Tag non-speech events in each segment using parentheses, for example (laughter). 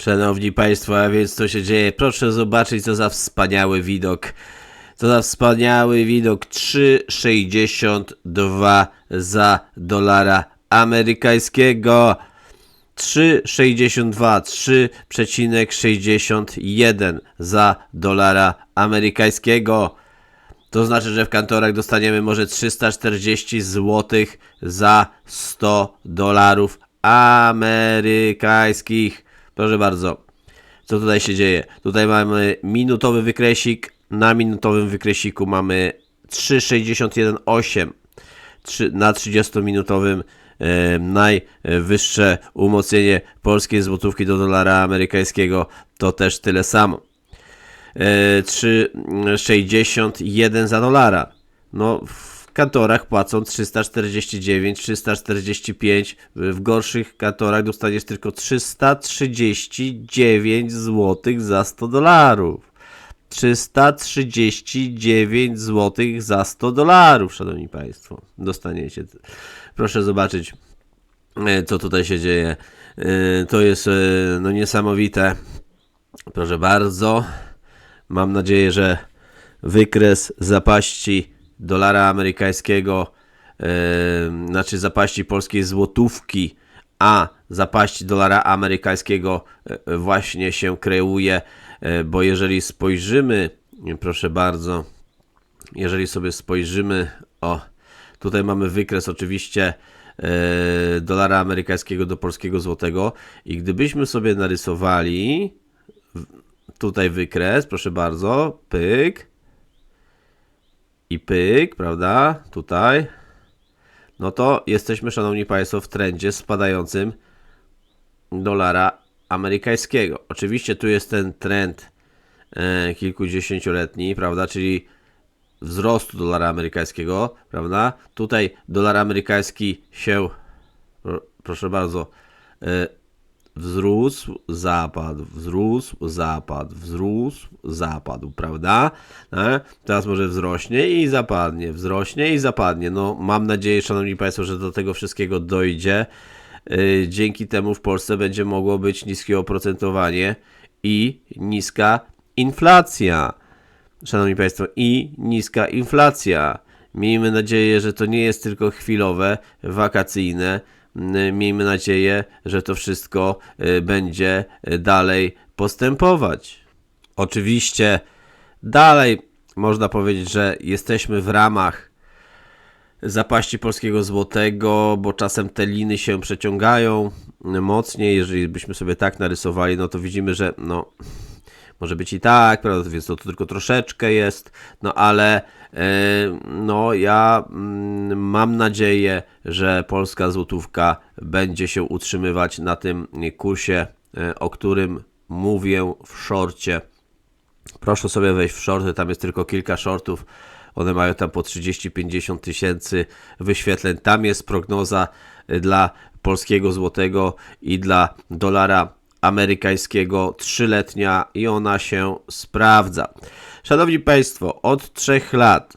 Szanowni Państwo, a więc co się dzieje? Proszę zobaczyć, co za wspaniały widok. Co za wspaniały widok. 3,62 za dolara amerykańskiego. 3,62, 3,61 za dolara amerykańskiego. To znaczy, że w kantorach dostaniemy może 340 zł za 100 dolarów amerykańskich. Proszę bardzo, co tutaj się dzieje? Tutaj mamy minutowy wykresik. Na minutowym wykresiku mamy 3,61,8 trzy- na 30-minutowym e, najwyższe umocnienie polskiej złotówki do dolara amerykańskiego to też tyle samo. E, 3,61 za dolara. No, kantorach płacą 349, 345. W gorszych kantorach dostaniesz tylko 339 zł za 100 dolarów. 339 zł za 100 dolarów, szanowni państwo. Dostaniecie. Proszę zobaczyć, e, co tutaj się dzieje. E, To jest e, no niesamowite. Proszę bardzo. Mam nadzieję, że wykres zapaści dolara amerykańskiego, e, znaczy zapaści polskiej złotówki, a zapaści dolara amerykańskiego e, właśnie się kreuje, e, bo jeżeli spojrzymy, proszę bardzo, jeżeli sobie spojrzymy, o, tutaj mamy wykres oczywiście e, dolara amerykańskiego do polskiego złotego i gdybyśmy sobie narysowali tutaj wykres, proszę bardzo, pyk i pyk, prawda, tutaj, no to jesteśmy, szanowni państwo, w trendzie spadającym dolara amerykańskiego. Oczywiście tu jest ten trend e, kilkudziesięcioletni, prawda, czyli wzrostu dolara amerykańskiego, prawda? Tutaj dolar amerykański się, pro- proszę bardzo, e, wzrósł, zapadł, wzrósł, zapadł, wzrósł, zapadł, prawda? E? Teraz może wzrośnie i zapadnie, wzrośnie i zapadnie. No, mam nadzieję, szanowni państwo, że do tego wszystkiego dojdzie. E, Dzięki temu w Polsce będzie mogło być niskie oprocentowanie i niska inflacja. Szanowni Państwo, i niska inflacja. Miejmy nadzieję, że to nie jest tylko chwilowe, wakacyjne. Mm, Miejmy nadzieję, że to wszystko y, będzie y, dalej postępować. Oczywiście, dalej można powiedzieć, że jesteśmy w ramach zapaści polskiego złotego, bo czasem te liny się przeciągają mocniej. Jeżeli byśmy sobie tak narysowali, no to widzimy, że no, może być i tak, prawda, więc to, to tylko troszeczkę jest, no ale no ja mm, mam nadzieję, że polska złotówka będzie się utrzymywać na tym kursie, e, o którym mówię w szorcie. Proszę sobie wejść w shorty, tam jest tylko kilka shortów. One mają tam po 30-50 tysięcy wyświetleń. Tam jest prognoza y, dla polskiego złotego i dla dolara amerykańskiego trzyletnia i ona się sprawdza. Szanowni Państwo, od trzech lat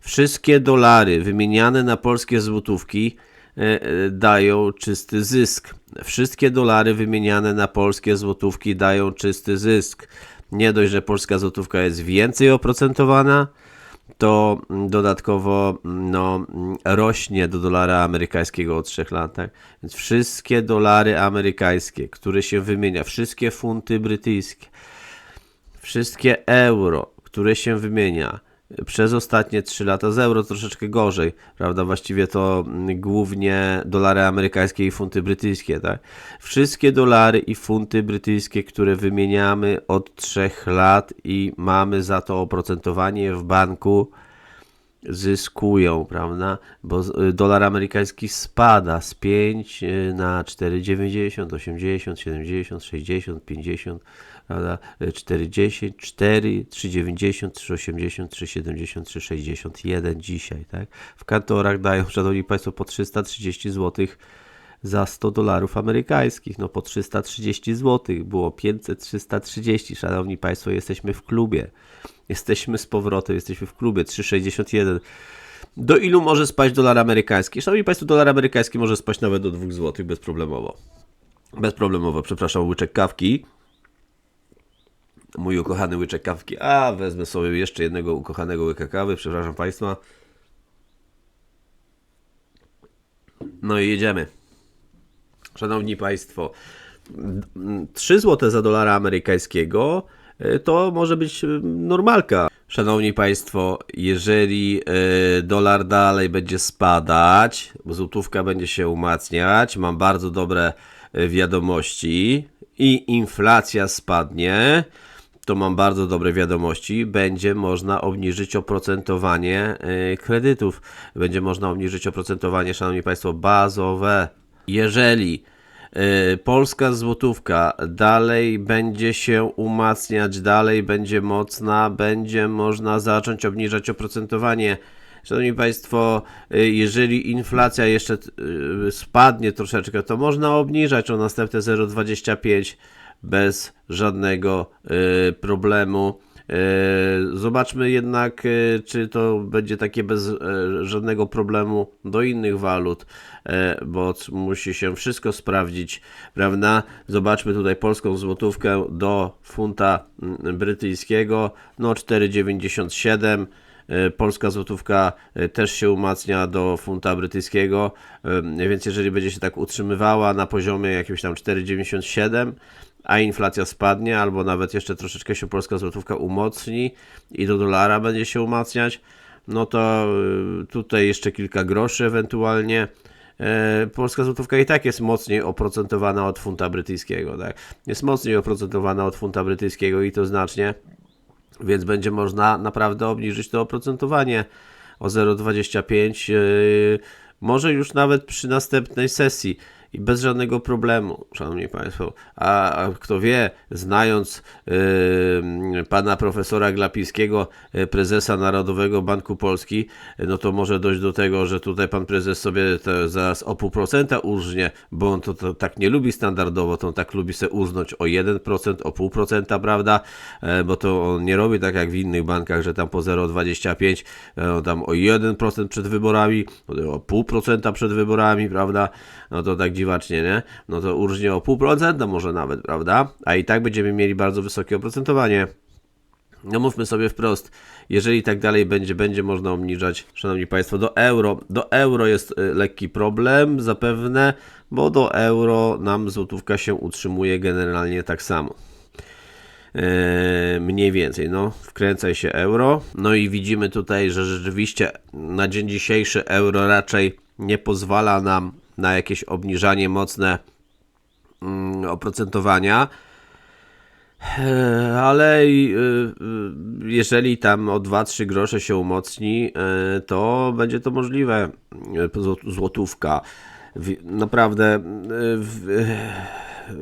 wszystkie dolary wymieniane na polskie złotówki e, e, dają czysty zysk. Wszystkie dolary wymieniane na polskie złotówki dają czysty zysk. Nie dość, że polska złotówka jest więcej oprocentowana, to dodatkowo no, rośnie do dolara amerykańskiego od 3 lat. Tak? Więc wszystkie dolary amerykańskie, które się wymienia, wszystkie funty brytyjskie, wszystkie euro, które się wymienia przez ostatnie 3 lata, z euro troszeczkę gorzej, prawda? Właściwie to mm, głównie dolary amerykańskie i funty brytyjskie, tak? Wszystkie dolary i funty brytyjskie, które wymieniamy od 3 lat i mamy za to oprocentowanie w banku, zyskują, prawda? Bo y, dolar amerykański spada z 5 y, na 4,90, 80, 70, 60, 50, prawda? Y, 4,10, 4, 3,90, 3,80, 3,70, 3,61 dzisiaj, tak? W kantorach dają, (laughs) szanowni państwo, po 330 zł za 100 dolarów amerykańskich. No po 330 zł było 500, 330. Szanowni Państwo, jesteśmy w klubie. Jesteśmy z powrotem, jesteśmy w klubie 361. Do ilu może spaść dolar amerykański? Szanowni Państwo, dolar amerykański może spaść nawet do 2 zł bezproblemowo. Bezproblemowo, przepraszam, łyczek kawki. Mój ukochany łyczek kawki. A, wezmę sobie jeszcze jednego ukochanego łyka kawy, przepraszam Państwa. No i jedziemy. Szanowni Państwo, 3 zł za dolara amerykańskiego y, to może być y, normalka. Szanowni Państwo, jeżeli y, dolar dalej będzie spadać, złotówka będzie się umacniać, mam bardzo dobre wiadomości i inflacja spadnie, to mam bardzo dobre wiadomości. Będzie można obniżyć oprocentowanie y, kredytów. Będzie można obniżyć oprocentowanie, Szanowni Państwo, bazowe. Jeżeli y, polska złotówka dalej będzie się umacniać, dalej będzie mocna, będzie można zacząć obniżać oprocentowanie. Szanowni Państwo, y, jeżeli inflacja jeszcze spadnie troszeczkę, to można obniżać o następne 0,25 bez żadnego y, problemu. Y, Zobaczmy jednak, y, czy to będzie takie bez żadnego problemu do innych walut, bo musi się wszystko sprawdzić, prawda? Zobaczmy tutaj polską złotówkę do funta mm, brytyjskiego, no 4,97. Y, Polska złotówka też się umacnia do funta brytyjskiego, więc jeżeli będzie się tak utrzymywała na poziomie jakimś tam 4,97, a inflacja spadnie, albo nawet jeszcze troszeczkę się polska złotówka umocni i do dolara będzie się umacniać, no to y, tutaj jeszcze kilka groszy ewentualnie. E, Polska złotówka i tak jest mocniej oprocentowana od funta brytyjskiego, tak? Jest mocniej oprocentowana od funta brytyjskiego i to znacznie więc będzie można naprawdę obniżyć to oprocentowanie o 0,25, yy, może już nawet przy następnej sesji i bez żadnego problemu, szanowni państwo. A, a kto wie, znając yy, pana profesora Glapińskiego, yy, prezesa Narodowego Banku Polski, yy, no to może dojść do tego, że tutaj pan prezes sobie to zaraz o pół procenta urżnie, bo on to, to tak nie lubi standardowo, to on tak lubi sobie urznąć o 1%, o pół procenta, prawda? E, bo to on nie robi tak jak w innych bankach, że tam po 0,25, e, tam o 1% przed wyborami, o pół procenta przed wyborami, prawda? No to tak dziwacznie, nie? No to urżnie o pół procenta może nawet, prawda? A i tak będziemy mieli bardzo wysokie oprocentowanie. No mówmy sobie wprost, jeżeli tak dalej będzie, będzie można obniżać, szanowni państwo, do euro. Do euro jest y, lekki problem zapewne, bo do euro nam złotówka się utrzymuje generalnie tak samo. Eee, mniej więcej, no, wkręcaj się euro. No i widzimy tutaj, że rzeczywiście na dzień dzisiejszy euro raczej nie pozwala nam na jakieś obniżanie mocne mm, oprocentowania. E, Ale y, y, jeżeli tam o 2-3 grosze się umocni, e, to będzie to możliwe. E, zł- Złotówka. Naprawdę e,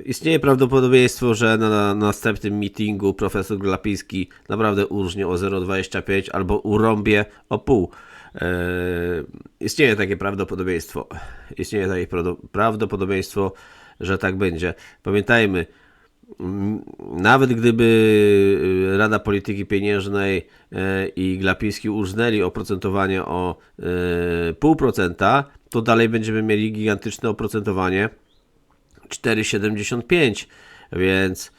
istnieje prawdopodobieństwo, że na następnym meetingu profesor Glapiński naprawdę urżnie o 0,25 albo urąbie o pół. E, Istnieje takie prawdopodobieństwo. Istnieje takie prawdo- prawdopodobieństwo, że tak będzie. Pamiętajmy, Nawet gdyby y, Rada Polityki Pieniężnej e, i Glapiński urżnęli oprocentowanie o e, pół procenta, to dalej będziemy mieli gigantyczne oprocentowanie 4,75, więc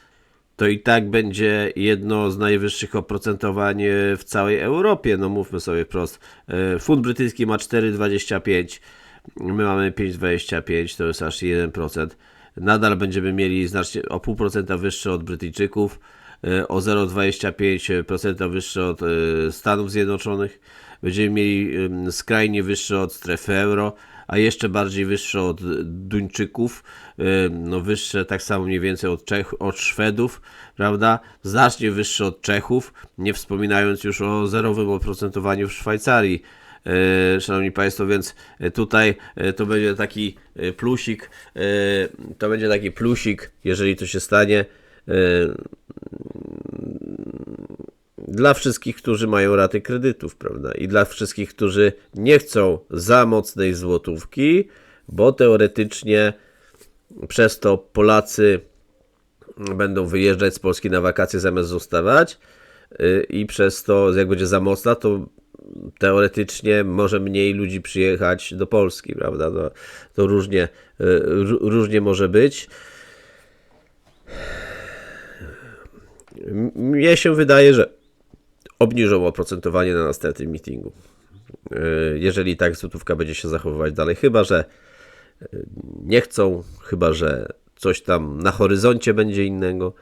to i tak będzie jedno z najwyższych oprocentowań e, w całej Europie. No mówmy sobie wprost. E, Fund brytyjski ma 4,25, my mamy 5,25, to jest aż 1%. Nadal będziemy mieli znacznie o 0,5% wyższe od Brytyjczyków, o 0,25% wyższe od e, Stanów Zjednoczonych. Będziemy mieli skrajnie wyższe od strefy euro, a jeszcze bardziej wyższe od Duńczyków, em, no wyższe tak samo mniej więcej od, Czech, od Szwedów, prawda? Znacznie wyższe od Czechów, nie wspominając już o zerowym oprocentowaniu w Szwajcarii. E, Szanowni Państwo, więc e, tutaj e, to będzie taki e, plusik, e, to będzie taki plusik, jeżeli to się stanie. Dla wszystkich, którzy mają raty kredytów, prawda? I dla wszystkich, którzy nie chcą za mocnej złotówki, bo teoretycznie przez to Polacy będą wyjeżdżać z Polski na wakacje zamiast zostawać y, i przez to, jak będzie za mocna, to teoretycznie może mniej ludzi przyjechać do Polski, prawda? To, różnie, y, ró- różnie może być. Mnie się wydaje, że obniżą oprocentowanie na następnym meetingu. Yy, Jeżeli tak złotówka będzie się zachowywać dalej, chyba że yy, nie chcą, chyba że coś tam na horyzoncie będzie innego.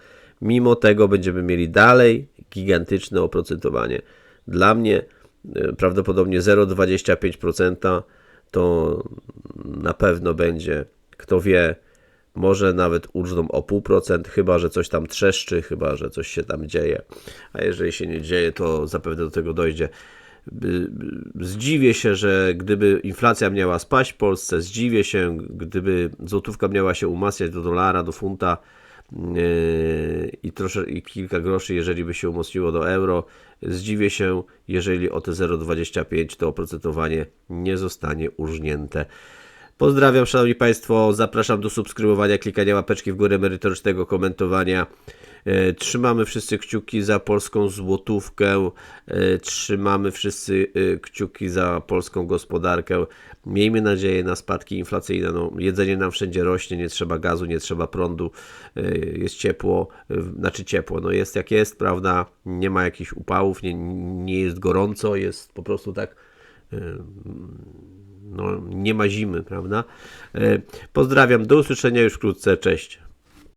Mimo tego będziemy mieli dalej gigantyczne oprocentowanie. Dla mnie yy, prawdopodobnie 0,25% to na pewno będzie, kto wie, może nawet uczną o 0,5%, chyba że coś tam trzeszczy, chyba że coś się tam dzieje. A jeżeli się nie dzieje, to zapewne do tego dojdzie. Zdziwię się, że gdyby inflacja miała spaść w Polsce, zdziwię się, gdyby złotówka miała się umacniać do dolara, do funta yy, i, trosze, i kilka groszy, jeżeli by się umocniło do euro. Zdziwię się, jeżeli o te 0,25 to oprocentowanie nie zostanie urżnięte. Pozdrawiam, Szanowni Państwo. Zapraszam do subskrybowania, klikania łapeczki w górę, merytorycznego komentowania. E, Trzymamy wszyscy kciuki za polską złotówkę. E, Trzymamy wszyscy e, kciuki za polską gospodarkę. Miejmy nadzieję na spadki inflacyjne. No, jedzenie nam wszędzie rośnie, nie trzeba gazu, nie trzeba prądu. Jest ciepło, znaczy ciepło. No jest jak jest, prawda? Nie ma jakichś upałów, nie, nie jest gorąco, jest po prostu tak no, nie ma zimy, prawda? E, Pozdrawiam, do usłyszenia już wkrótce, cześć.